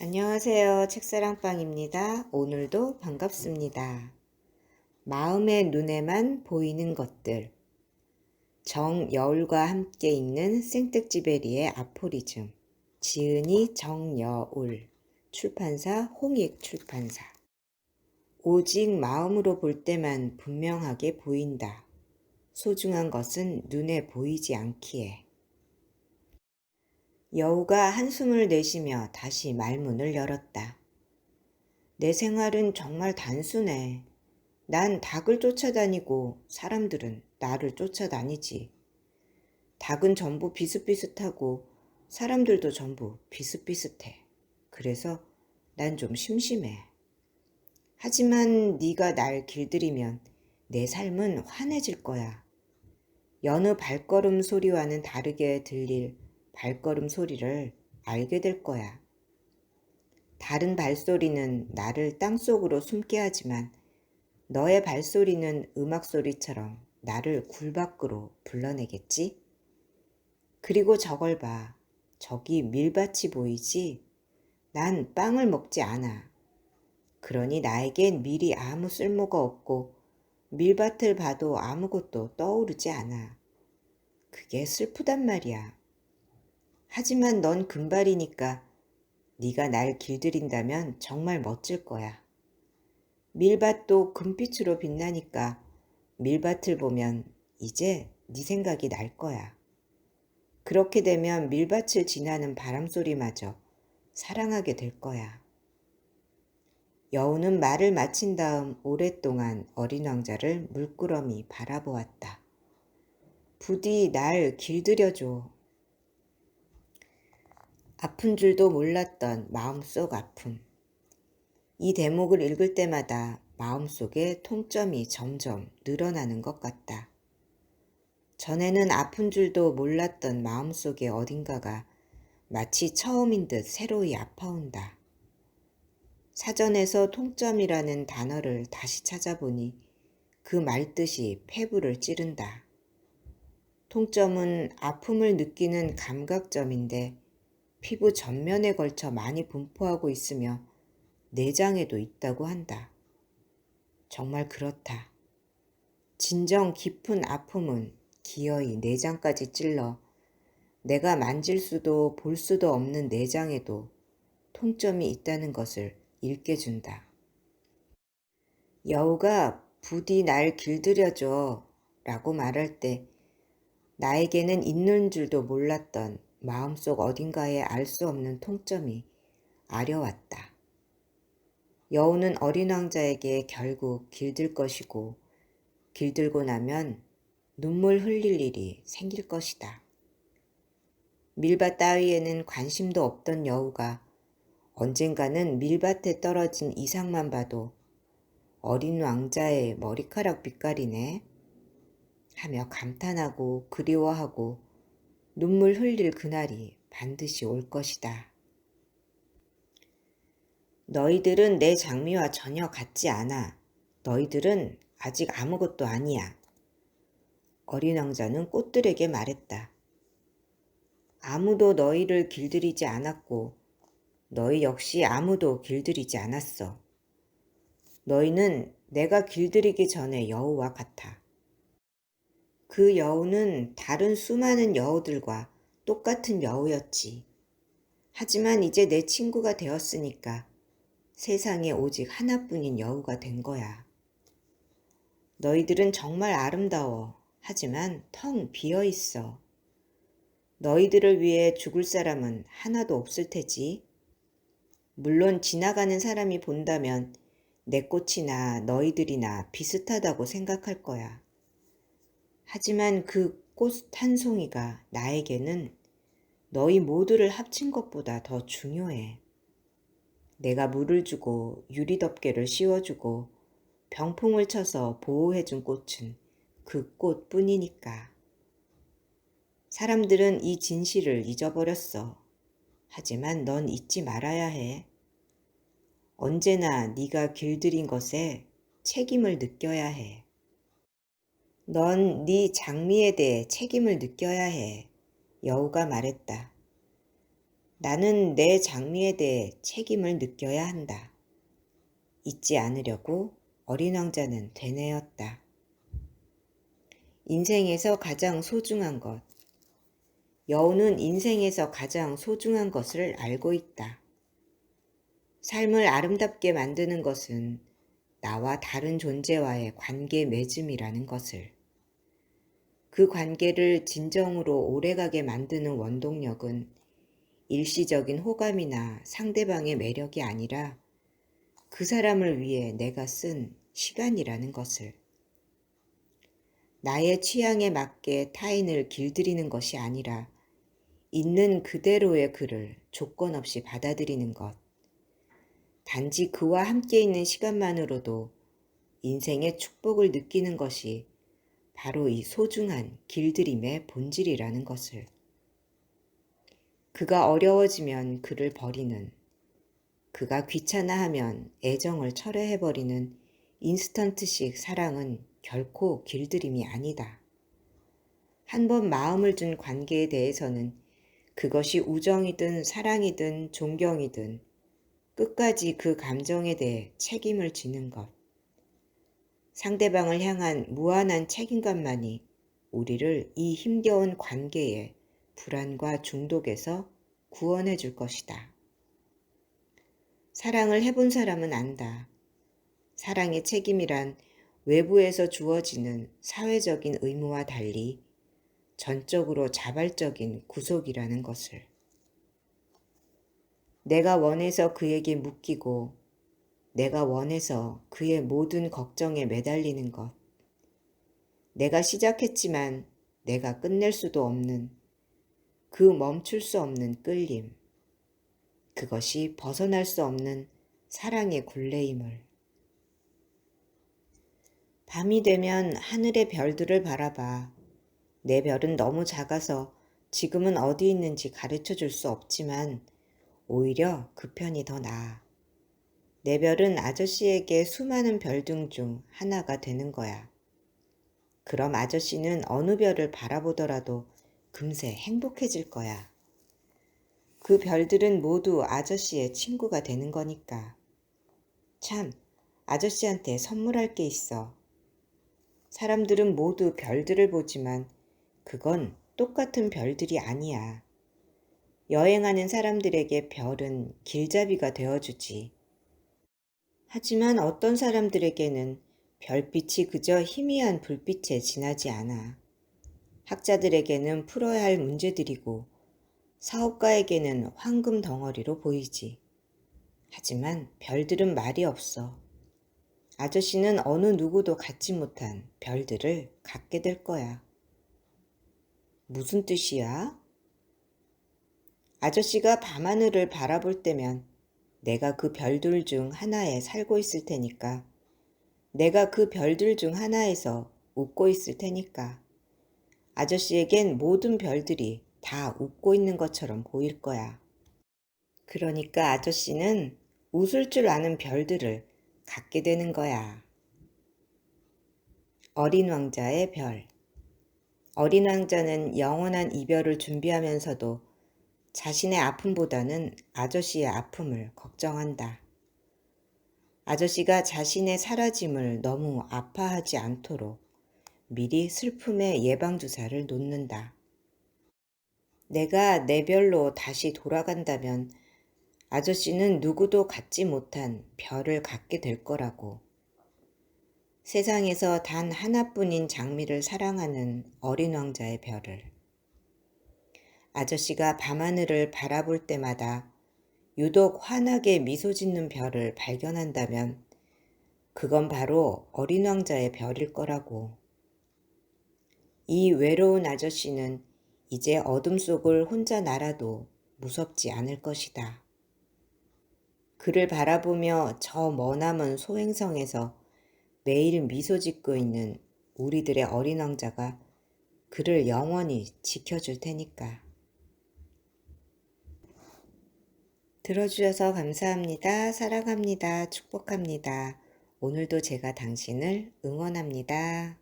안녕하세요. 책사랑방입니다. 오늘도 반갑습니다. 마음의 눈에만 보이는 것들. 정여울과 함께 읽는 생텍쥐베리의 아포리즘. 지은이 정여울. 출판사 홍익 출판사. 오직 마음으로 볼 때만 분명하게 보인다. 소중한 것은 눈에 보이지 않기에. 여우가 한숨을 내쉬며 다시 말문을 열었다. 내 생활은 정말 단순해. 난 닭을 쫓아다니고 사람들은 나를 쫓아다니지. 닭은 전부 비슷비슷하고 사람들도 전부 비슷비슷해. 그래서 난 좀 심심해. 하지만 네가 날 길들이면 내 삶은 환해질 거야. 여느 발걸음 소리와는 다르게 들릴 발걸음 소리를 알게 될 거야. 다른 발소리는 나를 땅속으로 숨게 하지만 너의 발소리는 음악 소리처럼 나를 굴 밖으로 불러내겠지? 그리고 저걸 봐. 저기 밀밭이 보이지? 난 빵을 먹지 않아. 그러니 나에겐 밀이 아무 쓸모가 없고 밀밭을 봐도 아무것도 떠오르지 않아. 그게 슬프단 말이야. 하지만 넌 금발이니까 네가 날 길들인다면 정말 멋질 거야. 밀밭도 금빛으로 빛나니까 밀밭을 보면 이제 네 생각이 날 거야. 그렇게 되면 밀밭을 지나는 바람 소리마저 사랑하게 될 거야. 여우는 말을 마친 다음 오랫동안 어린 왕자를 물끄러미 바라보았다. 부디 날 길들여줘. 아픈 줄도 몰랐던 마음속 아픔. 이 대목을 읽을 때마다 마음속에 통점이 점점 늘어나는 것 같다. 전에는 아픈 줄도 몰랐던 마음속의 어딘가가 마치 처음인 듯 새로이 아파온다. 사전에서 통점이라는 단어를 다시 찾아보니 그 말뜻이 폐부를 찌른다. 통점은 아픔을 느끼는 감각점인데 피부 전면에 걸쳐 많이 분포하고 있으며 내장에도 있다고 한다. 정말 그렇다. 진정 깊은 아픔은 기어이 내장까지 찔러 내가 만질 수도 볼 수도 없는 내장에도 통점이 있다는 것을 읽게 준다. 여우가 부디 날 길들여줘 라고 말할 때 나에게는 있는 줄도 몰랐던 마음속 어딘가에 알 수 없는 통점이 아려왔다. 여우는 어린 왕자에게 결국 길들 것이고 길들고 나면 눈물 흘릴 일이 생길 것이다. 밀밭 따위에는 관심도 없던 여우가 언젠가는 밀밭에 떨어진 이상만 봐도 어린 왕자의 머리카락 빛깔이네 하며 감탄하고 그리워하고 눈물 흘릴 그날이 반드시 올 것이다. 너희들은 내 장미와 전혀 같지 않아. 너희들은 아직 아무것도 아니야. 어린 왕자는 꽃들에게 말했다. 아무도 너희를 길들이지 않았고 너희 역시 아무도 길들이지 않았어. 너희는 내가 길들이기 전에 여우와 같아. 그 여우는 다른 수많은 여우들과 똑같은 여우였지. 하지만 이제 내 친구가 되었으니까 세상에 오직 하나뿐인 여우가 된 거야. 너희들은 정말 아름다워. 하지만 텅 비어 있어. 너희들을 위해 죽을 사람은 하나도 없을 테지. 물론 지나가는 사람이 본다면 내 꽃이나 너희들이나 비슷하다고 생각할 거야. 하지만 그 꽃 한 송이가 나에게는 너희 모두를 합친 것보다 더 중요해. 내가 물을 주고 유리 덮개를 씌워주고 병풍을 쳐서 보호해준 꽃은 그 꽃뿐이니까. 사람들은 이 진실을 잊어버렸어. 하지만 넌 잊지 말아야 해. 언제나 네가 길들인 것에 책임을 느껴야 해. 넌 네 장미에 대해 책임을 느껴야 해. 여우가 말했다. 나는 내 장미에 대해 책임을 느껴야 한다. 잊지 않으려고 어린 왕자는 되뇌었다. 인생에서 가장 소중한 것. 여우는 인생에서 가장 소중한 것을 알고 있다. 삶을 아름답게 만드는 것은 나와 다른 존재와의 관계 맺음이라는 것을. 그 관계를 진정으로 오래가게 만드는 원동력은 일시적인 호감이나 상대방의 매력이 아니라 그 사람을 위해 내가 쓴 시간이라는 것을. 나의 취향에 맞게 타인을 길들이는 것이 아니라 있는 그대로의 그를 조건 없이 받아들이는 것. 단지 그와 함께 있는 시간만으로도 인생의 축복을 느끼는 것이 바로 이 소중한 길들임의 본질이라는 것을. 그가 어려워지면 그를 버리는, 그가 귀찮아하면 애정을 철회해버리는 인스턴트식 사랑은 결코 길들임이 아니다. 한 번 마음을 준 관계에 대해서는 그것이 우정이든 사랑이든 존경이든 끝까지 그 감정에 대해 책임을 지는 것. 상대방을 향한 무한한 책임감만이 우리를 이 힘겨운 관계에 불안과 중독에서 구원해 줄 것이다. 사랑을 해본 사람은 안다. 사랑의 책임이란 외부에서 주어지는 사회적인 의무와 달리 전적으로 자발적인 구속이라는 것을. 내가 원해서 그에게 묶이고 내가 원해서 그의 모든 걱정에 매달리는 것. 내가 시작했지만 내가 끝낼 수도 없는 그 멈출 수 없는 끌림. 그것이 벗어날 수 없는 사랑의 굴레임을. 밤이 되면 하늘의 별들을 바라봐. 내 별은 너무 작아서 지금은 어디 있는지 가르쳐 줄 수 없지만 오히려 그 편이 더 나아. 내 별은 아저씨에게 수많은 별등 중 하나가 되는 거야. 그럼 아저씨는 어느 별을 바라보더라도 금세 행복해질 거야. 그 별들은 모두 아저씨의 친구가 되는 거니까. 참, 아저씨한테 선물할 게 있어. 사람들은 모두 별들을 보지만 그건 똑같은 별들이 아니야. 여행하는 사람들에게 별은 길잡이가 되어주지. 하지만 어떤 사람들에게는 별빛이 그저 희미한 불빛에 지나지 않아. 학자들에게는 풀어야 할 문제들이고 사업가에게는 황금 덩어리로 보이지. 하지만 별들은 말이 없어. 아저씨는 어느 누구도 갖지 못한 별들을 갖게 될 거야. 무슨 뜻이야? 아저씨가 밤하늘을 바라볼 때면 내가 그 별들 중 하나에 살고 있을 테니까. 내가 그 별들 중 하나에서 웃고 있을 테니까. 아저씨에겐 모든 별들이 다 웃고 있는 것처럼 보일 거야. 그러니까 아저씨는 웃을 줄 아는 별들을 갖게 되는 거야. 어린 왕자의 별. 어린 왕자는 영원한 이별을 준비하면서도 자신의 아픔보다는 아저씨의 아픔을 걱정한다. 아저씨가 자신의 사라짐을 너무 아파하지 않도록 미리 슬픔의 예방주사를 놓는다. 내가 내 별로 다시 돌아간다면 아저씨는 누구도 갖지 못한 별을 갖게 될 거라고. 세상에서 단 하나뿐인 장미를 사랑하는 어린 왕자의 별을. 아저씨가 밤하늘을 바라볼 때마다 유독 환하게 미소 짓는 별을 발견한다면 그건 바로 어린 왕자의 별일 거라고. 이 외로운 아저씨는 이제 어둠 속을 혼자 날아도 무섭지 않을 것이다. 그를 바라보며 저 머나먼 소행성에서 매일 미소 짓고 있는 우리들의 어린 왕자가 그를 영원히 지켜줄 테니까. 들어주셔서 감사합니다. 사랑합니다. 축복합니다. 오늘도 제가 당신을 응원합니다.